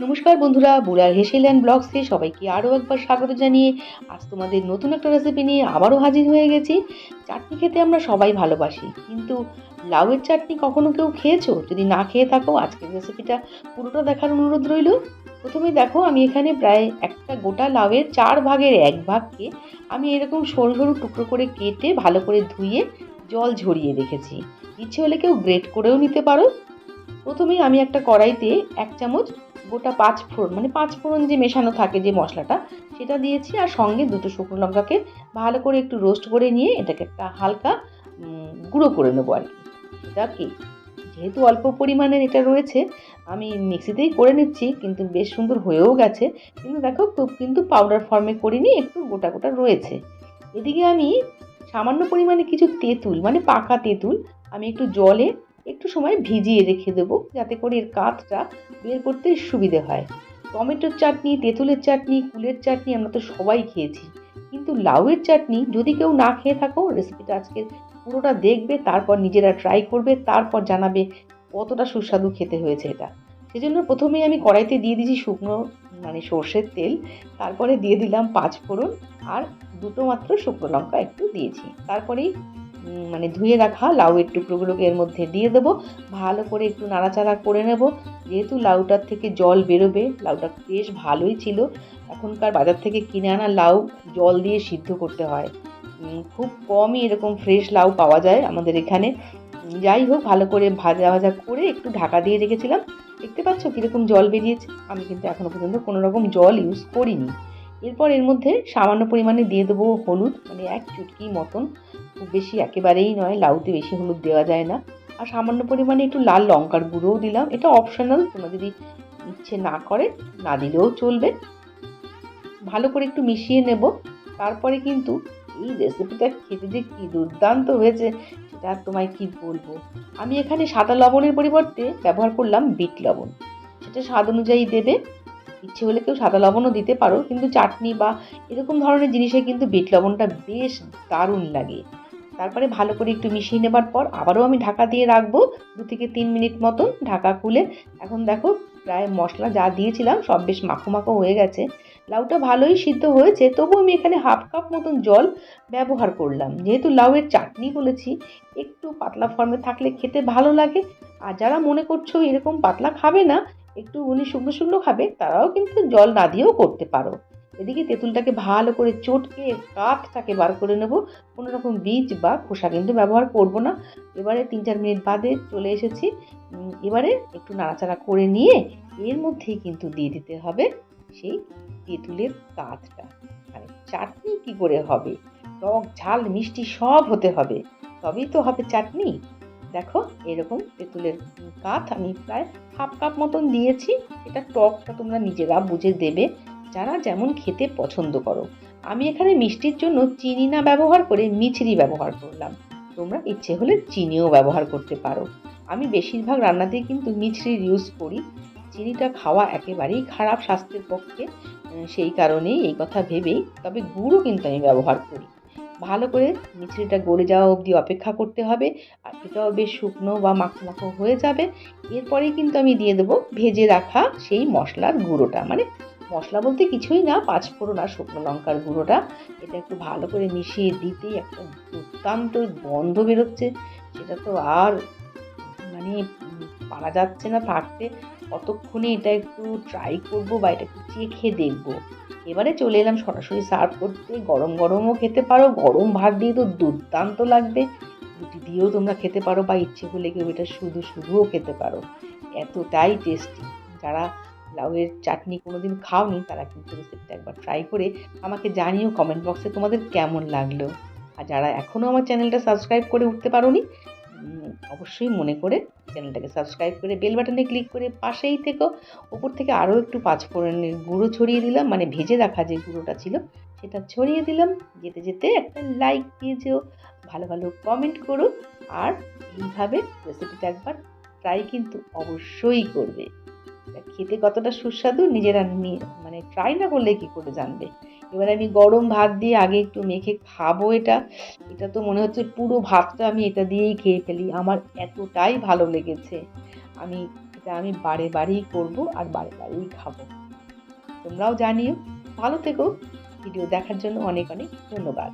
নমস্কার বন্ধুরা, বুড়ার হেসেল্যান্ড ব্লগসে সবাইকে আরও একবার স্বাগত জানিয়ে আজ তোমাদের নতুন একটা রেসিপি নিয়ে আবারও হাজির হয়ে গেছি। চাটনি খেতে আমরা সবাই ভালোবাসি, কিন্তু লাউয়ের চাটনি কখনো কেউ খেয়েছো? যদি না খেয়ে থাকো, আজকের রেসিপিটা পুরোটা দেখার অনুরোধ রইল। প্রথমে দেখো, আমি এখানে প্রায় একটা গোটা লাউয়ের চার ভাগের এক ভাগকে আমি এরকম সরু সরু টুকরো করে কেটে ভালো করে ধুয়ে জল ঝরিয়ে রেখেছি। ইচ্ছে হলে কেউ গ্রেট করেও নিতে পারো। প্রথমেই আমি একটা কড়াইতে এক চামচ গোটা পাঁচ ফোড়ন মানে পাঁচ ফোড়ন যে মেশানো থাকে যে মশলাটা, সেটা দিয়েছি আর সঙ্গে দুটো শুকনো লঙ্কাকে ভালো করে একটু রোস্ট করে নিয়ে এটাকে একটা হালকা গুঁড়ো করে নেব আর কি। সেটা কি? যেহেতু অল্প পরিমাণের এটা রয়েছে, আমি মিক্সিতেই করে নিচ্ছি, কিন্তু বেশ সুন্দর হয়েও গেছে। কিন্তু দেখো, খুব কিন্তু পাউডার ফর্মে করিনি, একটু গোটা গোটা রয়েছে। এদিকে আমি সামান্য পরিমাণে কিছু তেঁতুল মানে পাকা তেঁতুল, আমি একটু জলে একটু সময় ভিজিয়ে রেখে দেবো, যাতে করে এর কাঁধটা বের করতে সুবিধে হয়। টমেটোর চাটনি, তেঁতুলের চাটনি, কুলের চাটনি আমরা তো সবাই খেয়েছি। কিন্তু লাউয়ের চাটনি যদি কেউ না খেয়ে থাকো রেসিপিটা আজকে পুরোটা দেখবে, তারপর নিজেরা ট্রাই করবে, তারপর জানাবে কতটা সুস্বাদু খেতে হয়েছে এটা। সেজন্য প্রথমেই আমি কড়াইতে দিয়ে দিয়েছি শুকনো মানে সর্ষের তেল, তারপরে দিয়ে দিলাম পাঁচ ফোড়ন, আর দুটো মাত্র শুকনো লঙ্কা একটু দিয়েছি। তারপরেই মানে ধুয়ে রাখা লাউয়ের টুকরোগুলোকে এর মধ্যে দিয়ে দেবো। ভালো করে একটু নাড়াচাড়া করে নেব। যেহেতু লাউটার থেকে জল বেরোবে, লাউটা বেশ ভালোই ছিল। এখনকার বাজার থেকে কিনে আনা লাউ জল দিয়ে সিদ্ধ করতে হয়। খুব কমই এরকম ফ্রেশ লাউ পাওয়া যায় আমাদের এখানে। যাই হোক, ভালো করে ভাজা ভাজা করে একটু ঢাকা দিয়ে রেখেছিলাম। দেখতে পাচ্ছ কীরকম জল বেরিয়েছে? আমি কিন্তু এখনও পর্যন্ত কোনো রকম জল ইউজ করিনি। এরপর এর মধ্যে সামান্য পরিমাণে দিয়ে দেবো হলুদ মানে এক চুটকি মতন। খুব বেশি একেবারেই নয়, লাউতে বেশি হলুদ দেওয়া যায় না। আর সামান্য পরিমাণে একটু লাল লঙ্কার গুঁড়োও দিলাম। এটা অপশনাল তোমরা যদি ইচ্ছে না করে, না দিলেও চলবে। ভালো করে একটু মিশিয়ে নেব। তারপরে কিন্তু এই রেসিপিটা খেতে যে কী দুর্দান্ত হয়েছে, সেটা তোমায় কি বলব? আমি এখানে সাদা লবণের পরিবর্তে ব্যবহার করলাম বিট লবণ। সেটা স্বাদ অনুযায়ী দেবে। ইচ্ছে হলে কেউ সাদা লবণও দিতে পারো। কিন্তু চাটনি বা এরকম ধরনের জিনিসে কিন্তু বিট লবণটা বেশ দারুণ লাগে। তারপরে ভালো করে একটু মিশিয়ে নেবার পর আবারও আমি ঢাকা দিয়ে রাখব। দু থেকে তিন মিনিট মতন ঢাকা খুলে। এখন দেখো প্রায় মশলা যা দিয়েছিলাম সব বেশ মাখো মাখো হয়ে গেছে। লাউটা ভালোই সিদ্ধ হয়েছে তবু আমি এখানে হাফ কাপ মতন জল ব্যবহার করলাম। যেহেতু লাউয়ের চাটনি বলেছি, একটু পাতলা ফর্মে থাকলে খেতে ভালো লাগে। আর যারা মনে করছ এরকম পাতলা খাবে না, একটু উনি শুকনো শুকনো খাবে, তারাও কিন্তু জল না দিয়েও করতে পারো। এদিকে তেঁতুলটাকে ভালো করে চটকে কাঠটাকে বার করে নেব। কোনো রকম বীজ বা খোসা কিন্তু ব্যবহার করব না। এবারে তিন চার মিনিট বাদে চলে এসেছি। এবারে একটু নাড়াচাড়া করে নিয়ে এর মধ্যেই কিন্তু দিয়ে দিতে হবে সেই তেঁতুলের কাঠটা মানে চাটনি কি করে হবে? টক, ঝাল, মিষ্টি সব হতে হবে। তবেই তো হবে চাটনি। দেখো, এরকম তেঁতুলের কাঠ আমি প্রায় হাফ কাপ মতন দিয়েছি। এটা টকটা তোমরা নিজেরা বুঝে দেবে। যারা যেমন খেতে পছন্দ করো। আমি এখানে মিষ্টির জন্য চিনি না ব্যবহার করে মিছরি ব্যবহার করলাম। তোমরা ইচ্ছে হলে চিনিও ব্যবহার করতে পারো। আমি বেশিরভাগ রান্নাতেই কিন্তু মিছরির ইউজ করি। চিনিটা খাওয়া একেবারেই খারাপ স্বাস্থ্যের পক্ষে সেই কারণেই এই কথা ভেবেই, তবে গুড়ও কিন্তু আমি ব্যবহার করি। ভালো করে মিছরিটা গলে যাওয়া অবধি অপেক্ষা করতে হবে, আর এটাও বেশ শুকনো বা মাখো মাখো হয়ে যাবে। এরপরেই কিন্তু আমি দিয়ে দেবো ভেজে রাখা সেই মশলার গুঁড়োটা। মানে মশলা বলতে কিছুই না, পাঁচ ফোড়ন আর শুকনো লঙ্কার গুঁড়োটা। এটা একটু ভালো করে মিশিয়ে দিতেই একটা দুর্দান্ত গন্ধ বেরোচ্ছে। সেটা তো আর মানে পারা যাচ্ছে না থাকতে। কতক্ষণে এটা একটু ট্রাই করব বা এটা একটু চেখে দেখব। এবারে চলে এলাম সরাসরি সার্ভ করতে। গরম গরমও খেতে পারো, গরম ভাত দিয়ে তো দুর্দান্ত লাগবে। রুটি দিয়েও তোমরা খেতে পারো বা ইচ্ছে হলে কেউ এটা শুধু শুধুও খেতে পারো। এতটাই টেস্টি যারা লাউয়ের চাটনি কোনোদিন খাওনি, তারা কিন্তু রেসিপিটা একবার ট্রাই করে আমাকে জানিও কমেন্ট বক্সে তোমাদের কেমন লাগল। আর যারা এখনও আমার চ্যানেলটা সাবস্ক্রাইব করে উঠতে পারোনি অবশ্যই মনে করে চ্যানেলটাকে সাবস্ক্রাইব করে বেল বাটনে ক্লিক করে পাশেই থেকো। ওপর থেকে আরও একটু পাঁচ ফোড়নের গুঁড়ো ছড়িয়ে দিলাম মানে ভেজে রাখা যে গুঁড়োটা ছিল, সেটা ছড়িয়ে দিলাম। যেতে যেতে একটা লাইক দিয়ে যেও ভালো ভালো কমেন্ট করো। আর এইভাবে রেসিপিটা একবার ট্রাই কিন্তু অবশ্যই করবে। খেতে কতটা সুস্বাদু নিজেরা মানে ট্রাই না করলে কি করে জানবে? এবার আমি গরম ভাত দিয়ে আগে একটু মেখে খাব এটা। এটা তো মনে হচ্ছে পুরো ভাতটা আমি এটা দিয়েই খেয়ে ফেলি। আমার এতটাই ভালো লেগেছে। আমি এটা আমি বারে বারেই করব আর বারে বারেই খাব। তোমরাও জানিও। ভালো থেকো। ভিডিও দেখার জন্য অনেক অনেক ধন্যবাদ।